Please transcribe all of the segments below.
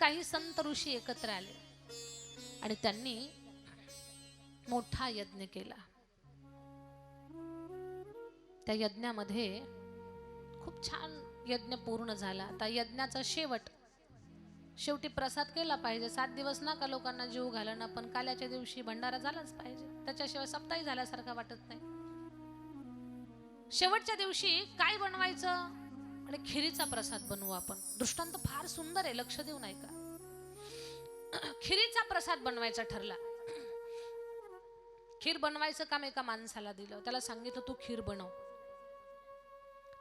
काही संत ऋषी एकत्र आले. आणि त्यांनी मोठा यज्ञ केला. त्या यज्ञामध्ये खूप छान यज्ञ पूर्ण झाला. आता यज्ञाचा शेवट शेवटी प्रसाद केला पाहिजे. सात दिवस ना का लोकांना जीव घालणं पण काल्याच्या दिवशी भंडारा झालाच पाहिजे. त्याच्याशिवाय सप्ताही झाल्यासारखा वाटत नाही. शेवटच्या दिवशी काय बनवायचं? आणि खिरीचा प्रसाद बनवू आपण. दृष्टांत फार सुंदर आहे लक्ष देऊ नाही का खिरीचा प्रसाद बनवायचा ठरला. खीर बनवायचं काम एका माणसाला दिलं. त्याला सांगितलं तू खीर बनव.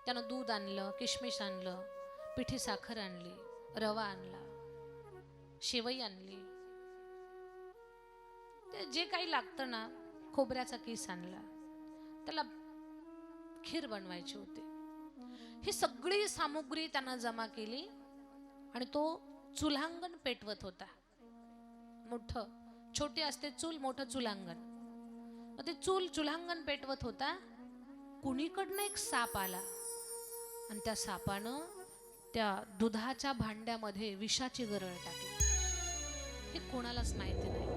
त्यानं दूध आणलं किशमिश आणलं पिठी साखर आणली रवा आणला शेवई आणली. ते जे काही लागतं ना खोबऱ्याचा किस आणला. त्याला खीर बनवायची होती. ही सगळी सामुग्री त्यानं जमा केली आणि तो चुलांगण पेटवत होता. मोठं छोटी असते चूल मोठं चुलांगण. मग ते चूल चुलांगण पेटवत होता. कुणीकडनं एक साप आला. आणि त्या सापानं त्या दुधाच्या भांड्यामध्ये विषाची गरळ टाकली. हे कोणालाच माहिती नाही.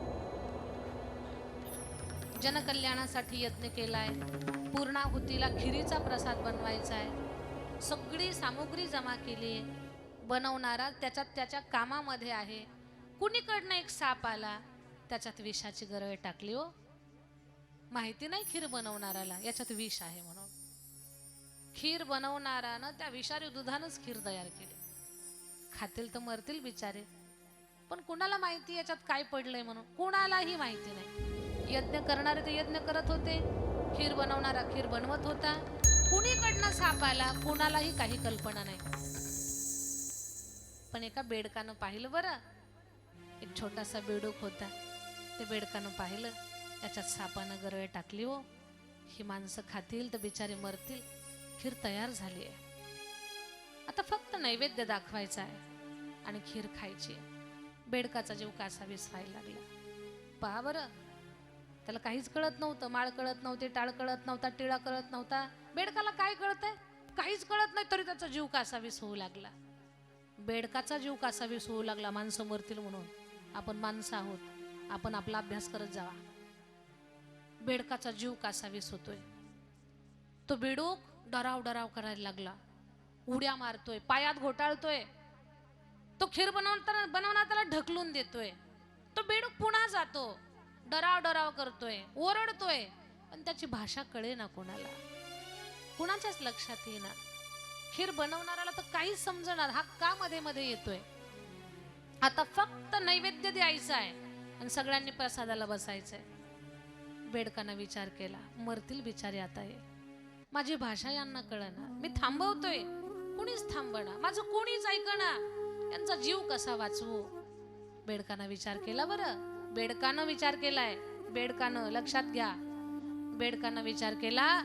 जनकल्याणासाठी यत्न केलाय. पूर्णाहुतीला खिरीचा प्रसाद बनवायचा आहे सगळी सामुग्री जमा केली बनवणारा त्याच्यात त्याच्या कामामध्ये आहे. कुणीकडनं एक साप आला त्याच्यात विषाची गरळ टाकली हो. माहिती नाही खीर बनवणाऱ्याला याच्यात विष आहे म्हणून. खीर बनवणारानं त्या विषारी दुधानंच खीर तयार केली. खातील तर मरतील बिचारे. पण कुणाला माहिती याच्यात काय पडलंय म्हणून? कुणालाही माहिती नाही. यज्ञ करणारे ते यज्ञ करत होते. खीर बनवणारा खीर बनवत होता. कुणीकडनं साप आला? कुणालाही काही कल्पना नाही. पण एका बेडकानं पाहिलं बरं. एक छोटासा बेडूक होता. ते बेडकानं पाहिलं. याच्यात सापानं गरळे टाकली हो. ही माणसं खातील तर बिचारे मरतील. खीर तयार झाली आहे. आता फक्त नैवेद्य दाखवायचा आहे. आणि खीर खायची आहे. बेडकाचा जीव कासा व्हायला लागला. पहा बरं. त्याला काहीच कळत नव्हतं. माळ कळत नव्हते टाळ कळत नव्हता टिळा कळत नव्हता. बेडकाला काय कळतंय? काहीच कळत नाही तरी त्याचा जीव कासावीस होऊ लागला. बेडकाचा जीव कासावीस होऊ लागला माणसं मरतील म्हणून. आपण माणसं आहोत. आपण आपला अभ्यास करत जावा. बेडकाचा जीव कासावीस होतोय. तो बेडूक डराव डराव करायला लागला. उड्या मारतोय पायात घोटाळतोय. तो खीर बनवताना बनवणार त्याला ढकलून देतोय. तो बेडूक पुन्हा जातो. डराव डराव करतोय ओरडतोय पण त्याची भाषा कळे ना कोणाला. कुणाच्याच लक्षात येईना. खीर बनवणाऱ्याला तर काहीच समजणार हा का मध्ये मध्ये येतोय? आता फक्त नैवेद्य द्यायचं आहे आणि सगळ्यांनी प्रसादाला बसायचंय. बेडकानं विचार केला मरतील बिचारे आता हे. माझी भाषा यांना कळणार मी थांबवतोय. कुणीच थांबना माझं कोणीच ऐकणार. यांचा जीव कसा वाचवू? बेडकांना विचार केला बरं. बेडकानं विचार केलाय. बेडकानं लक्षात घ्या. बेडकानं विचार केला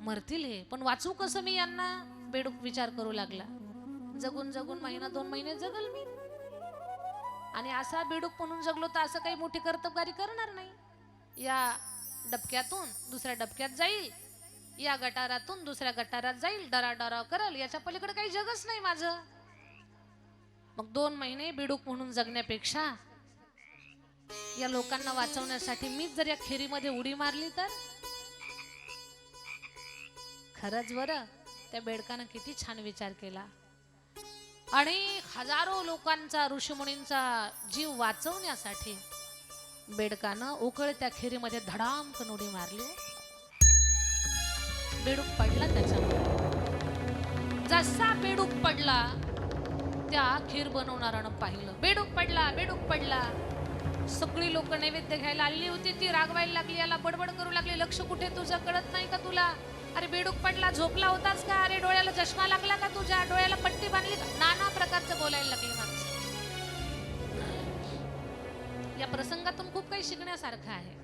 मरतील हे. पण वाचू कसं मी यांना? बेडूक विचार करू लागला. जगून जगून महिना दोन महिने जगल मी. आणि असा बेडूक म्हणून जगलो तर असं काही मोठी कर्तबगारी करणार नाही. या डबक्यातून दुसऱ्या डबक्यात जाईल. या गटारातून दुसऱ्या गटारात जाईल. डरा डराव करल. याच्या पलीकडे काही जगच नाही माझं. मग दोन महिने बेडूक म्हणून जगण्यापेक्षा या लोकांना वाचवण्यासाठी. मीच जर या खेरीमध्ये उडी मारली तर? खरंच बरं. त्या बेडकानं किती छान विचार केला. आणि हजारो लोकांचा ऋषीमुनींचा जीव वाचवण्यासाठी बेडकानं उकळत्या खेरीमध्ये धडामकन उडी मारली. बेडूक पडला त्याच्यामध्ये. जसा बेडूक पडला त्या खीर बनवणाऱ्यानं पाहिलं. बेडूक पडला बेडूक पडला. सगळी लोक नैवेद्य घ्यायला आलेली होती. ती रागवायला लागली याला बडबड करू लागली. लक्ष कुठे तुझं? कळत नाही का तुला? अरे बेडूक पडला झोपला होतास का? अरे डोळ्याला चष्मा लागला का तुझ्या? डोळ्याला पट्टी बांधली का? नाना प्रकारचं बोलायला लागले माणसं. या प्रसंगातून खूप काही शिकण्यासारखं आहे.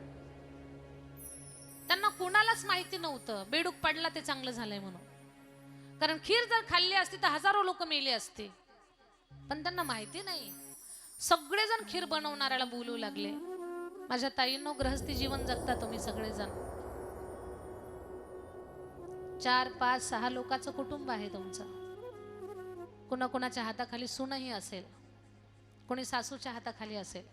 त्यांना कुणालाच माहिती नव्हतं. बेडूक पडला ते चांगलं झालंय म्हणून. कारण खीर जर खाल्ली असती तर हजारो लोक मेले असते. पण त्यांना माहिती नाही. सगळेजण खीर बनवणाऱ्याला बोलू लागले. माझ्या ताईंनो ग्रहस्थी जीवन जगता तुम्ही सगळेजण. चार पाच सहा लोकांचं कुटुंब आहे तुमचं. कुणाकुणाच्या हाताखाली सूनही असेल. कोणी सासूच्या हाताखाली असेल.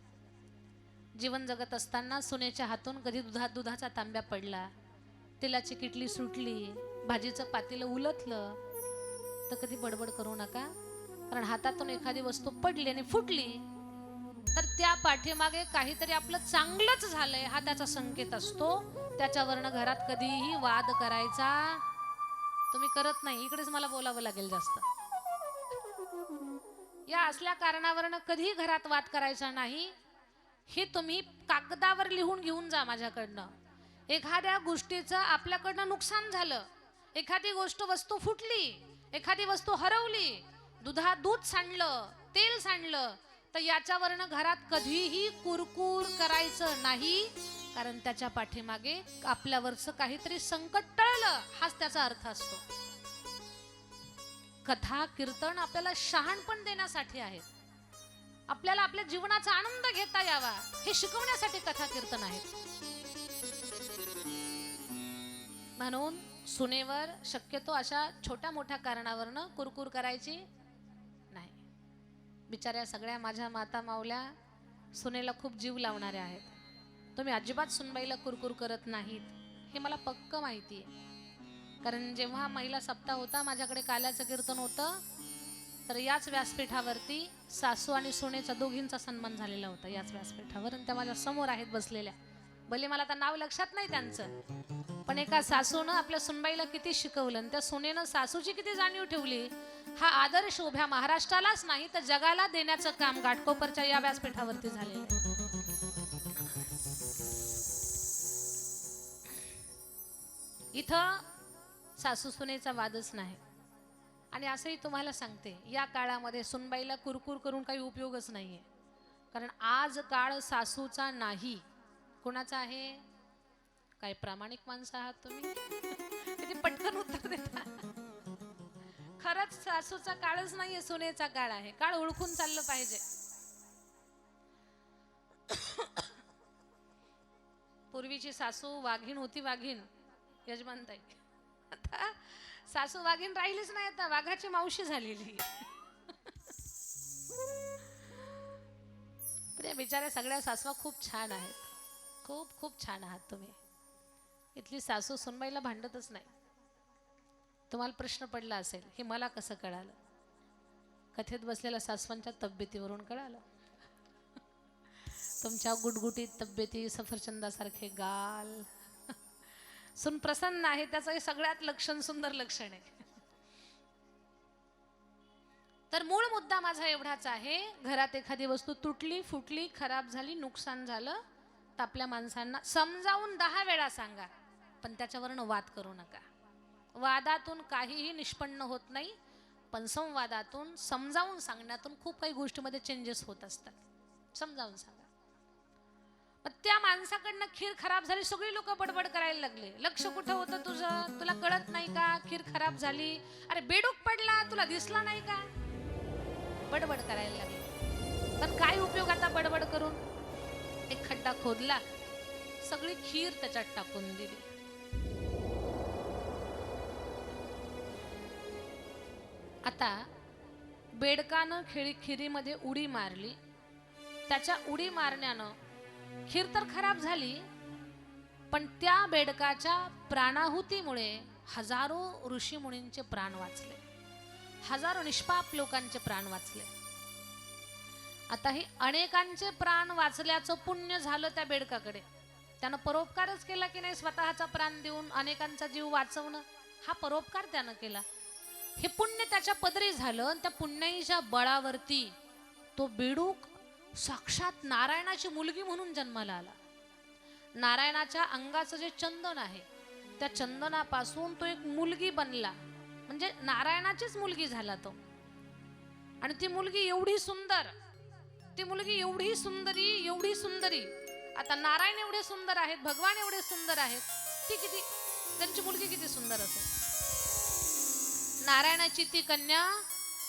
जीवन जगत असताना सुनेच्या हातून कधी दुधा दुधाचा तांब्या पडला तेलाची किटली सुटली भाजीचं पातेलं उलटलं तर कधी बडबड करू नका. कारण हातातून एखादी वस्तू पडली आणि फुटली तर त्या पाठीमागे काहीतरी आपलं चांगलंच झालंय हा त्याचा संकेत असतो. त्याच्यावरनं घरात कधीही वाद करायचा तुम्ही करत नाही. इकडेच मला बोलावं लागेल जास्त. या असल्या कारणावरनं कधीही घरात वाद करायचा नाही. हे तुम्ही कागदावर लिहून घेऊन जा माझ्याकडनं. एखाद्या गोष्टीचं आपल्याकडनं नुकसान झालं. एखादी गोष्ट वस्तू फुटली. एखादी वस्तू हरवली. दुधा दूध सांडलं तेल सांडलं तर याच्यावरनं घरात कधीही कुरकुर करायचं नाही कारण त्याच्या पाठीमागे आपल्यावरचं काहीतरी संकट टळलं हाच त्याचा अर्थ असतो. कथा कीर्तन आपल्याला शहाणपण देण्यासाठी आहेत. आपल्याला आपल्या जीवनाचा आनंद घेता यावा हे शिकवण्यासाठी कथा कीर्तन आहेत. म्हणून सुनेवर शक्यतो अशा छोट्या मोठ्या कारणावरनं कुरकुर करायची बिचाऱ्या सगळ्या माझ्या माता मावल्या सुनेला खूप जीव लावणाऱ्या आहेत. तुम्ही अजिबात सुनबाईला कुरकुर करत नाहीत. हे मला पक्क माहिती आहे. कारण जेव्हा महिला सप्ताह होता माझ्याकडे काल्याचं कीर्तन होतं तर याच व्यासपीठावरती सासू आणि सुनेचा दोघींचा सन्मान झालेला होता याच व्यासपीठावर. आणि त्या माझ्यासमोर आहेत बसलेल्या. भले मला आता नाव लक्षात नाही त्यांचं पण एका सासूनं आपल्या सुनबाईला किती शिकवलं आणि त्या सुनेनं सासूची किती जाणीव ठेवली हा आदर्श उभ्या महाराष्ट्रालाच नाही तर जगाला देण्याचं काम घाटकोपरच्या या व्यासपीठावरती झालेलं आहे. इथं सासू सुनेचा वादच नाही. आणि असंही तुम्हाला सांगते या काळामध्ये सुनबाईला कुरकुर करून काही उपयोगच नाहीये. कारण आज काळ सासूचा नाही. कोणाचा आहे? काय प्रामाणिक माणसं आहात तुम्ही? किती पटकन उत्तर देता. खरंच सासूचा काळच नाहीये सुनेचा काळ आहे. काळ ओळखून चाललं पाहिजे. पूर्वीची सासू वाघीण होती वाघीण यजमानताई. आता सासू वाघीण राहिलीच नाही आता वाघाची मावशी झालेली. बिचाऱ्या सगळ्या सासवा खूप छान आहेत. खूप खूप छान आहात तुम्ही. इथली सासू सुनबाईला भांडतच नाही. तुम्हाला प्रश्न पडला असेल हे मला कसं कळालं? कथेत बसलेल्या सासवांच्या तब्येतीवरून कळालं. तुमच्या गुटगुटीत तब्येती सफरचंदासारखे गाल. सुन प्रसन्न आहे त्याचं हे सगळ्यात लक्षण सुंदर लक्षण आहे. तर मूळ मुद्दा माझा एवढाच आहे घरात एखादी वस्तू तुटली फुटली खराब झाली नुकसान झालं तर आपल्या माणसांना समजावून दहा वेळा सांगा पण त्याच्यावरनं वाद करू नका. वादातून काहीही निष्पन्न होत नाही पण संवादातून समजावून सांगण्यातून खूप काही गोष्टीमध्ये चेंजेस होत असतात. समजावून सांगा. मग त्या माणसाकडनं खीर खराब झाली सगळी लोक बडबड करायला लागले. लक्ष कुठं होतं तुझं? तुला कळत नाही का? खीर खराब झाली. अरे बेडूक पडला तुला दिसला नाही का? बडबड करायला लागले. पण काय उपयोग आता बडबड करून? एक खड्डा खोदला. सगळी खीर त्याच्यात टाकून दिली. आता बेडकानं खिळी खिरीमध्ये उडी मारली. त्याच्या उडी मारण्यानं खीर तर खराब झाली पण त्या बेडकाच्या प्राणाहुतीमुळे हजारो ऋषीमुनींचे प्राण वाचले. हजारो निष्पाप लोकांचे प्राण वाचले. आता हे अनेकांचे प्राण वाचल्याचं पुण्य झालं त्या बेडकाकडे. त्यानं परोपकारच केला की नाही? स्वतःचा प्राण देऊन अनेकांचा जीव वाचवणं? हा परोपकार त्यानं केला. हे पुण्य त्याच्या पदरी झालं आणि त्या पुण्याईच्या बळावरती तो बेडूक साक्षात नारायणाची मुलगी म्हणून जन्माला आला. नारायणाच्या अंगाचं जे चंदन आहे त्या चंदनापासून तो एक मुलगी बनला. म्हणजे नारायणाचीच मुलगी झाला तो. आणि ती मुलगी एवढी सुंदर ती मुलगी एवढी सुंदरी एवढी सुंदरी. आता नारायण एवढे सुंदर आहेत भगवान एवढे सुंदर आहेत ती किती त्यांची मुलगी किती सुंदर असेल? नारायणाची ती कन्या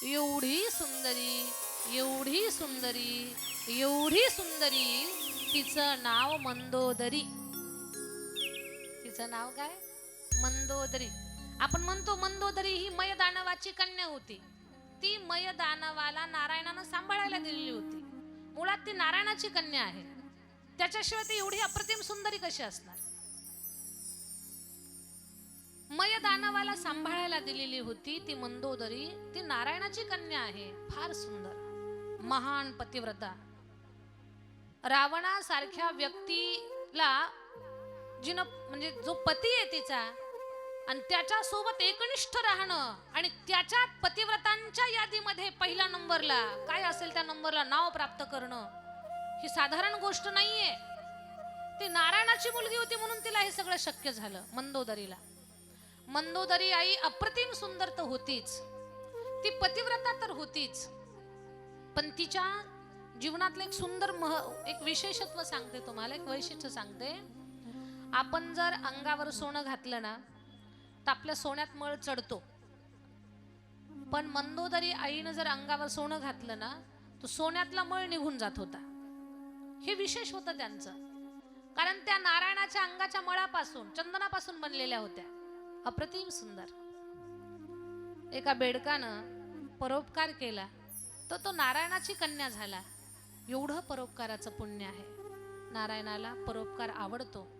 एवढी सुंदरी एवढी सुंदरी एवढी सुंदरी तिचं नाव मंदोदरी. तिचं नाव काय? मंदोदरी. आपण म्हणतो मंदोदरी ही मयदानवाची कन्या होती. ती मयदानवाला नारायणानं सांभाळायला दिलेली होती. मुळात ती नारायणाची कन्या आहे. त्याच्याशिवाय ती एवढी अप्रतिम सुंदरी कशी असणार? मय दानवाला सांभाळायला दिलेली होती ती मंदोदरी. ती नारायणाची कन्या आहे. फार सुंदर. महान पतिव्रता. रावणासारख्या व्यक्तीला जिनं म्हणजे जो पती आहे तिचा आणि त्याच्या सोबत एकनिष्ठ राहणं आणि त्याच्या पतिव्रतांच्या यादीमध्ये पहिल्या नंबरला काय असेल त्या नंबरला नाव प्राप्त करणं ही साधारण गोष्ट नाहीये. ती नारायणाची मुलगी होती म्हणून तिला हे सगळं शक्य झालं मंदोदरीला. मंदोदरी आई अप्रतिम सुंदर तर होतीच. ती पतिव्रता तर होतीच. पण तिच्या जीवनातलं एक सुंदर मह एक विशेषत्व सांगते तुम्हाला एक वैशिष्ट्य सांगते. आपण जर अंगावर सोनं घातलं ना तर आपल्या सोन्यात मळ चढतो. पण मंदोदरी आईनं जर अंगावर सोनं घातलं ना तर सोन्यातला मळ निघून जात होता. हे विशेष होतं त्यांचं. कारण त्या नारायणाच्या अंगाच्या मळापासून चंदनापासून बनलेल्या होत्या. अप्रतिम सुंदर. एका बेडकानं परोपकार केला तर तो नारायणाची कन्या झाला. एवढं परोपकाराचं पुण्य आहे. नारायणाला परोपकार आवडतो.